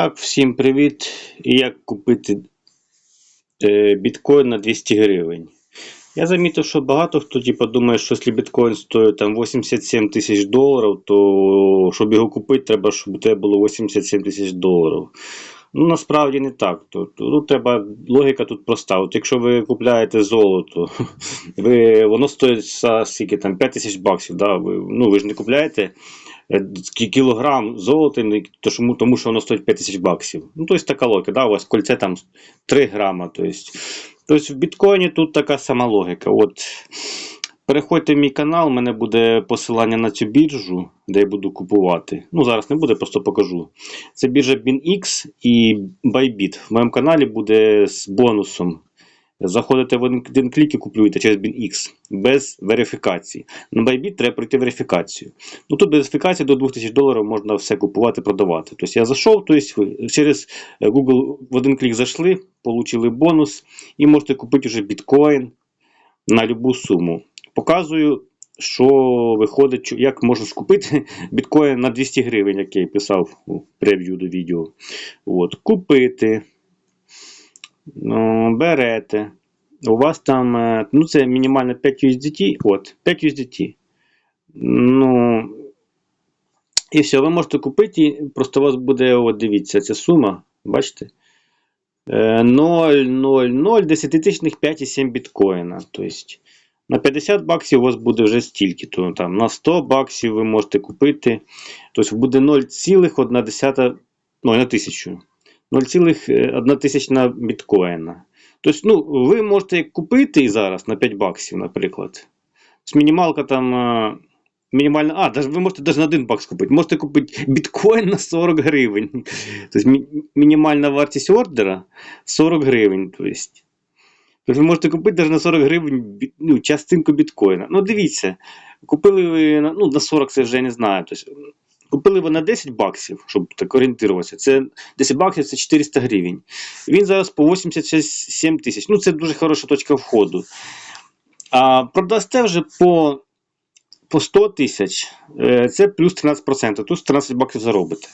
Так, всім привіт. І як купити е, біткоін на 200 гривень. Я замітив, що багато хто типу, думає, що якщо біткоін стоїть там 87 тисяч доларів, то щоб його купити, треба, щоб у тебе було 87 тисяч доларів. Ну, насправді не так. Тут, тут треба, логіка тут проста. От якщо ви купляєте золото, ви, воно стоїть за скільки там 5 тисяч баксів. Да? Ви, ну, ви ж не купляєте кілограм золота, то чому- тому що воно стоїть 5 тисяч баксів. Ну, тобто така логіка, да? у вас кольце там 3 грама. Тобто, тобто в біткоїні тут така сама логіка. От, переходьте в мій канал, у мене буде посилання на цю біржу, де я буду купувати. Ну, зараз не буде, просто покажу. Це біржа BinX і Bybit. В моєму каналі буде з бонусом. Заходите в один, клік і купуєте через BinX без верифікації. На Bybit треба пройти верифікацію. Ну тут без верифікації до 2000 доларів можна все купувати, продавати. Тобто я зайшов, тобто через е, Google в один клік зайшли, отримали бонус і можете купити вже біткоін на любу суму. Показую, що виходить, як можна скупити біткоін на 200 гривень, як я писав у прев'ю до відео. От, купити. Ну, берете. У вас там, е, ну це мінімально 5 USDT. От, 5 USDT. Ну, і все, ви можете купити, просто у вас буде, от дивіться, ця сума, бачите? Е, 0,00 десятитисячних 5,7 біткоїна. Тобто на 50 баксів у вас буде вже стільки. То, там, на 100 баксів ви можете купити. Тобто буде 0,1, ну, на 1000. 0,1 тисячна біткоїна. Тобто, ну, ви можете купити і зараз на 5 баксів, наприклад. Тобто, мінімалка там. е, Мінімальна, а, ви можете навіть на 1 бакс купити. Можете купити біткоін на 40 гривень. Тобто мінімальна вартість ордера 40 гривень. Тобто. Тобто ви можете купити навіть на 40 гривень ну, частинку біткоїна. Ну, дивіться, купили ви ну, на 40, це вже я не знаю. Тобто, купили ви на 10 баксів, щоб так орієнтуватися. Це 10 баксів це 400 гривень. Він зараз по 87 тисяч. Ну, це дуже хороша точка входу. А продасте вже по, по 100 тисяч, е, це плюс 13%. Тут 13 баксів заробите.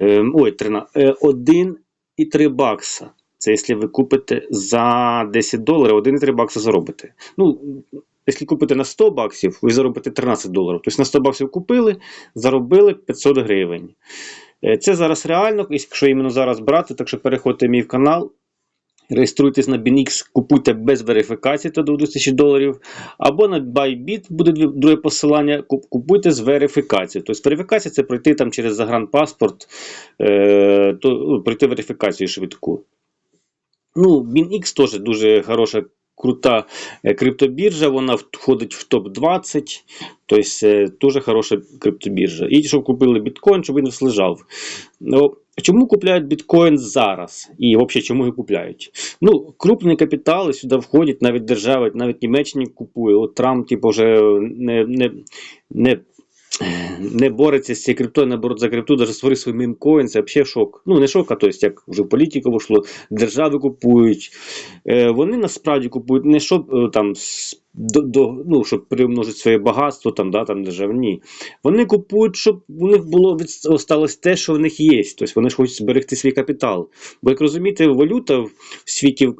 Е, Ой, 13, е, 1,3 бакса. Це якщо ви купите за 10 доларів, 1,3 бакса заробите. Ну, якщо купите на 100 баксів, ви заробите 13 доларів. Тобто на 100 баксів купили, заробили 500 гривень. Е, Це зараз реально, якщо іменно зараз брати, так що переходьте в мій канал, реєструйтесь на BinX, купуйте без верифікації то до 2000 доларів. Або на Bybit буде друге посилання, купуйте з верифікацією. Тобто верифікація це пройти там через загранпаспорт, е, то, ну, пройти верифікацію швидку. Ну, BinX теж дуже хороша, крута е, криптобіржа, вона входить в топ-20, тобто е, дуже хороша криптобіржа. І щоб купили біткоін, щоб він лежав. Ну, чому купляють біткоін зараз? І взагалі, чому його купляють? Ну, крупні капітали сюди входять, навіть держави, навіть Німеччина купує. От Трамп, типу, вже не, не, не, не бореться з цією криптою, наоборот, за крипту, навіть створив свій мемкоін, це взагалі шок. Ну, не шок, а то як вже в політику вийшло, держави купують. Е, вони насправді купують не щоб е, там до, до, ну, щоб примножити своє багатство, там, да, там держав, ні. Вони купують, щоб у них було осталось те, що в них є. Тобто вони ж хочуть зберегти свій капітал. Бо як розумієте, валюта в світі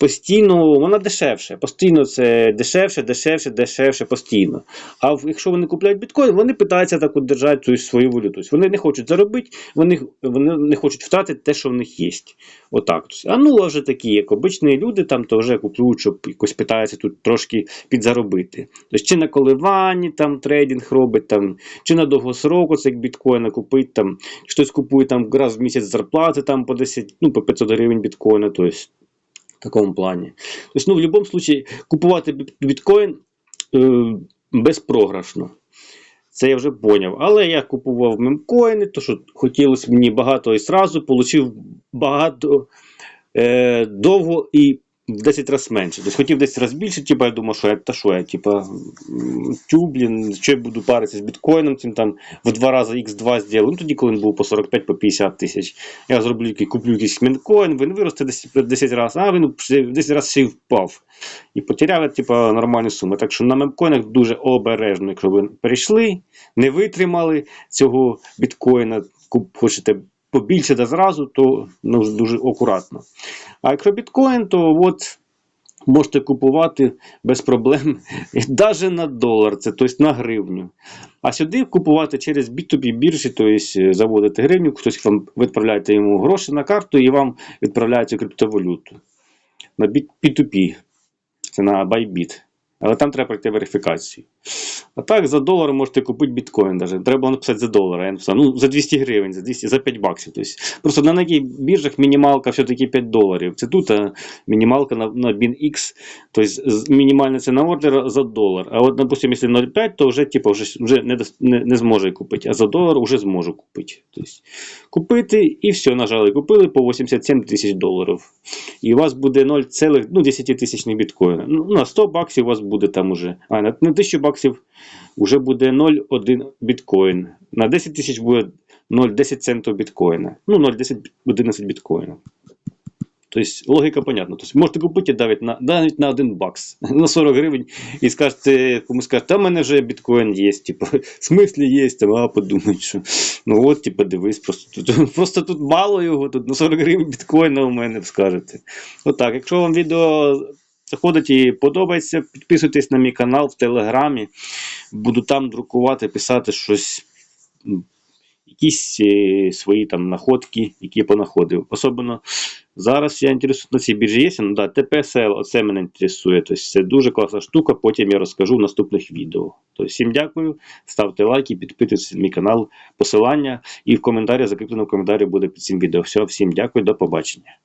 постійно вона дешевше. Постійно це дешевше, дешевше, дешевше, постійно. А якщо вони купляють біткоін, вони питаються так от цю свою валюту. Вони не хочуть заробити, вони, вони не хочуть втратити те, що в них є. Отак. А ну, а вже такі, як обичні люди, там то вже купують, щоб якось питаються тут трошки підзаробити. Тобто, чи на коливанні там трейдинг робить, там, чи на довгосроку, це як біткоїна купить, там, хтось купує там раз в місяць зарплати там по 10, ну, по 500 гривень біткоїна. Тобто, в такому плані. есть, ну, в будь-якому випадку купувати біткоін е, безпрограшно. Це я вже поняв. Але я купував мемкоїни, то що хотілося мені багато і зразу, отримав багато е, довго і в 10 разів менше. Тобто хотів 10 разів більше, типу, я думав, що я та що я, типу, тю, блін, що я буду паритися з біткоїном, цим там в два рази X2 зроблю. Ну тоді, коли він був по 45 по 50 тисяч. Я зроблю куплю якийсь мемкоін, він виросте 10, 10 разів, а він 10 разів ще й впав. І потеряли, типу, нормальну суму. Так що на мемкоїнах дуже обережно, якщо ви перейшли, не витримали цього біткоїна, хочете побільше да зразу, то ну, дуже акуратно. А якщо біткоін, то от можете купувати без проблем, навіть на долар, це тобто на гривню. А сюди купувати через B2B біржі, тобто заводите гривню, хтось вам відправляєте йому гроші на карту і вам відправляють цю криптовалюту. На B- P2P, це на Bybit. Але там треба пройти верифікацію. А так, за долар можете купити біткоін. Даже. Треба написати за долар. Я написав, ну, за 200 гривень, за 200, за 5 баксів. Тобто, просто на таких біржах мінімалка все-таки 5 доларів. Це тут а мінімалка на, на BinX, тобто мінімальна ціна ордера за долар. А от, допустим, якщо 0,5, то вже, типу, вже, вже не, не, не зможе купити. А за долар вже зможу купити. Тобто, купити і все, нажали, купили по 87 тисяч доларів. І у вас буде 0,10 ну, тисячних біткоїна. Ну, на 100 баксів у вас буде там уже. А на 1000 баксів вже буде 0,1 біткоін. На 10 тисяч буде 0,10 центів біткоїна. Ну, 0,10 11 біткоїна. Тобто логіка понятна. Тобто можете купити навіть на, навіть на 1 бакс, на 40 гривень, і скажете, комусь скажете, та в мене вже біткоін є, типу, в смислі є, там, а подумають, що ну от, типу, дивись, просто тут, просто тут мало його, тут на 40 гривень біткоїна у мене скажете. Отак, якщо вам відео заходить і подобається, підписуйтесь на мій канал в Телеграмі. Буду там друкувати, писати щось, якісь е, свої там находки, які я понаходив. Особливо зараз я інтересую на цій біржі є, ну да, TPSL, оце мене інтересує. Тобто це дуже класна штука, потім я розкажу в наступних відео. Тобто, всім дякую, ставте лайки, підписуйтесь на мій канал, посилання і в коментарі, закріпленому коментарі буде під цим відео. Все, всім дякую, до побачення.